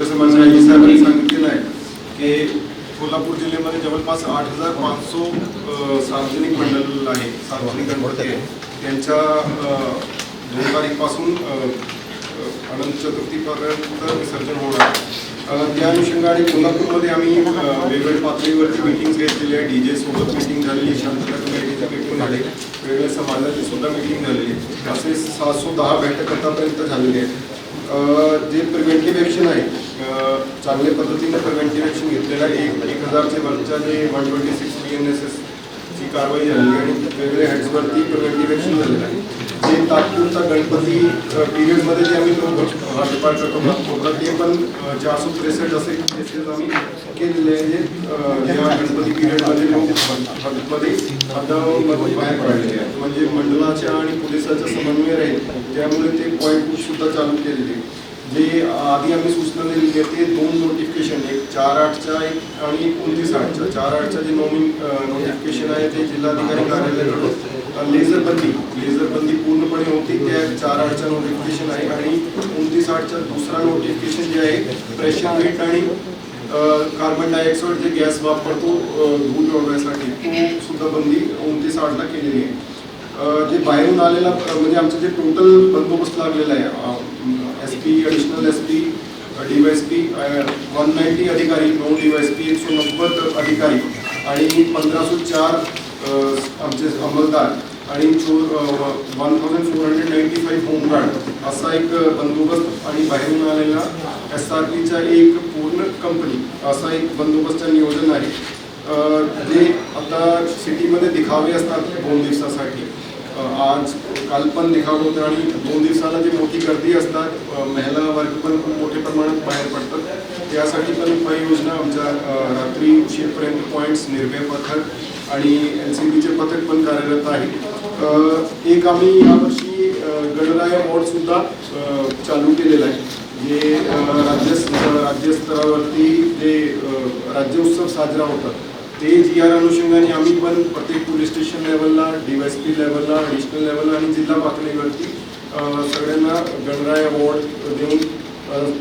जसं माझ्या आई साहेबांनी सांगितलेलं आहे की कोल्हापूर जिल्ह्यामध्ये जवळपास आठ हजार पाचशे सार्वजनिक मंडळ आहे सार्वजनिक गणपती आहे. त्यांच्या दोन तारीखपासून अनंत चतुर्थीपर्यंत विसर्जन होणार त्या अनुषंगाने कोल्हापूरमध्ये आम्ही वेगवेगळ्या पातळीवरती मीटिंग्स घेतलेली आहे डी जे सोबत मिटिंग झालेली शांतता कमिटीची मीटिंग झाली वेगवेगळ्या समाजाची सुद्धा मिटिंग झालेली आहे. असे सातशे दहा बैठक आतापर्यंत झालेली आहेत. अ, जे प्रिव्हेंटिव्ह ॲक्शन आहे चांगल्या पद्धतीने प्रिव्हेंटिव्ह ॲक्शन घेतलेलं आहे. एक एक हजारचे वरच्या जे one twenty six B N S S कारवाई झाली आणि वेगवेगळ्या हेड्सवरती प्रिव्हेंटिव्ह झालेलं आहे जे तात्पुरता गणपती पिरियडमध्ये जे आम्ही लोक करतो कोकणात ते पण चारशे त्रेसष्ट असे केसेस आम्ही केलेले आहे जे ज्या गणपती पिरियडमध्ये लोक हद्दमध्ये बाहेर पडलेले आहेत. म्हणजे मंडळाच्या आणि पोलिसाच्या समन्वय राहील त्यामुळे ते पॉईंट सुद्धा चालू केलेले आहे. जे आधी आम्ही सूचना दिलेली आहे ते दोन नोटिफिकेशन एक चार आठच्या एक आणि एकोणतीस आठच्या. चार आठच्या जे नॉमिन नोटिफिकेशन आहे ते जिल्हाधिकारी कार्यालयाकडून. लेझर बंदी लेझर बंदी पूर्णपणे होती. त्या चार आठच्या नोटिफिकेशन आहे आणि एकोणतीस आठच्या दुसरा नोटिफिकेशन जे आहे प्रेशर वेट आणि कार्बन डायऑक्साईड जे गॅस वापरतो धूर ओढण्यासाठी तो सुद्धा बंदी एकोणतीस आठला केलेली आहे. जे बाहेरून आलेला म्हणजे आमचं जे टोटल बंदोबस्त लागलेला आहे S P additional S P DYS P one ninety अधिकारी नऊ डीवायस पी एकशे नव्वद अधिकारी आणि पंधराशे चार आमचे अंमलदार आणि one thousand four hundred ninety five home guard असा एक बंदोबस्त आणि बाहेरून आलेला एस आर पीचा एक पूर्ण कंपनी असा एक बंदोबस्तचं नियोजन आहे. जे आता सिटीमध्ये दिखावे असतात दोन दिवसासाठी आज काल पण दिखावं होतं आणि दोन दिवसाला जी मोठी गर्दी असतात महिला वर्ग पण खूप मोठ्या प्रमाणात बाहेर पडतात. त्यासाठी पण उपाययोजना आमच्या रात्री उशीरपर्यंत पॉईंट्स निर्भय पथक आणि एल सी बीचे पथक पण कार्यरत आहे. एक आम्ही यावर्षी अ, गणराय चालू केलेला आहे. जे राज्य राज्यस्तरावरती जे राज्योत्सव साजरा होतात ते जी आर अनुषंगाने आम्ही पण प्रत्येक पोलीस स्टेशन लेवलला डीवायस पी लेवलला ॲडिशनल लेवलला आणि जिल्हा पातळीवरती सगळ्यांना गणराय अवॉर्ड देऊन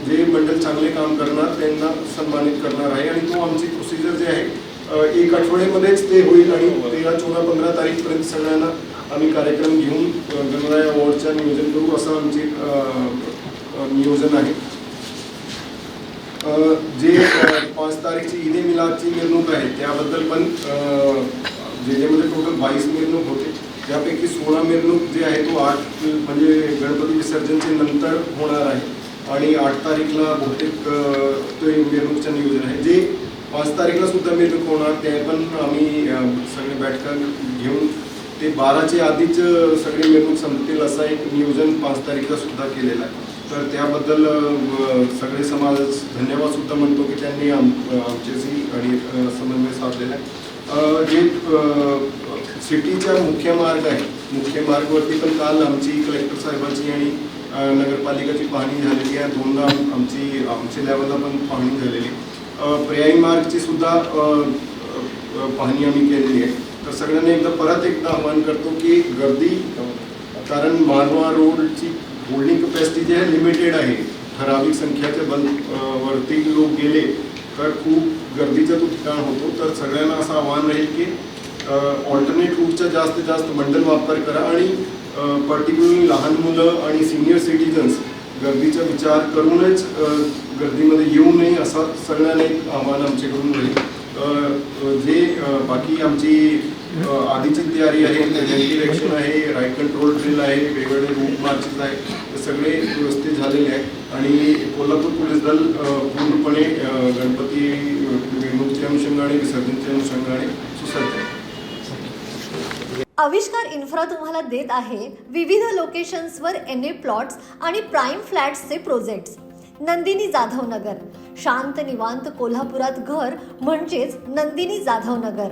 जे मंडळ चांगले काम करणार त्यांना सन्मानित करणार आहे. आणि तो आमची प्रोसिजर जे आहे एक आठवड्यामध्येच ते होईल आणि तेरा चौदा पंधरा तारीखपर्यंत सगळ्यांना आम्ही कार्यक्रम घेऊन गणराय अवॉर्डचा नियोजन करू असं आमचे नियोजन आहे. जे पाच तारीखची ईद मिलादची मिरवणूक आहे त्याबद्दल पण अ, जिल्ह्यामध्ये टोटल बावीस मिरवणूक होते त्यापैकी सोळा मिरवणूक जे आहे तो आठ म्हणजे गणपती विसर्जनचे नंतर होणार आहे. आणि आठ तारीखला बहुतेक तो मिरवणूकचं नियोजन आहे. जे पाच तारीखला सुद्धा मिरवणूक होणार ते पण आम्ही सगळे बैठका घेऊन ते बाराच्या आधीच सगळे मिरवणूक संपतील असं एक नियोजन पाच तारीखला सुद्धा केलेलं आहे. तर त्याबद्दल सगळे समाज धन्यवाद सुद्धा म्हणतो की त्यांनी आम आमच्याशी आणि समन्वय साधलेला आहे. जे सिटीच्या मुख्य मार्ग आहे मुख्य मार्गवरती पण काल आमची कलेक्टर साहेबांची आणि नगरपालिकाची पाहणी झालेली आहे. दोनदा आमची आमच्या लेवलला पण पाहणी झालेली आहे. पर्यायी मार्गची सुद्धा पाहणी आम्ही केलेली आहे. तर सगळ्यांना एकदा परत एकदा आवाहन करतो की गर्दी कारण मानवा रोडची होल्डिंग कपॅसिटी जी आहे लिमिटेड आहे. ठराविक संख्याच्या बंद वरती लोक गेले तर खूप गर्दीचं तो ठिकाण होतो. तर सगळ्यांना असं आव्हान राहील की ऑल्टरनेट रूटचा जास्तीत जास्त मंडल वापर करा आणि पर्टिक्युलरली लहान मुलं आणि सिनियर सिटीजन्स गर्दीचा विचार करूनच गर्दीमध्ये येऊ नये असा सगळ्यांना एक आव्हान आमच्याकडून राहील. जे बाकी आमची आधीची तयारी आहे प्रिव्हेंटिव्ह आहे राईट कंट्रोल ड्रिल आहे वेगवेगळे रूट मार्चेस आहे ते सगळे व्यवस्थित झालेले आहेत. आणि कोल्हापूर पोलीस दल पूर्णपणे गणपती मिरवणुकीच्या अनुषंगाने विसर्जनच्या अनुषंगाने सुसज्ज आहे आविष्कार इन्फ्रा तुम्हाला देत आहे विविध लोकेशन्सवर एन ए प्लॉट्स आणि प्राईम फ्लॅट्सचे प्रोजेक्ट्स नंदिनी जाधव नगर शांत निवांत कोल्हापुरात घर म्हणजेच नंदिनी जाधव नगर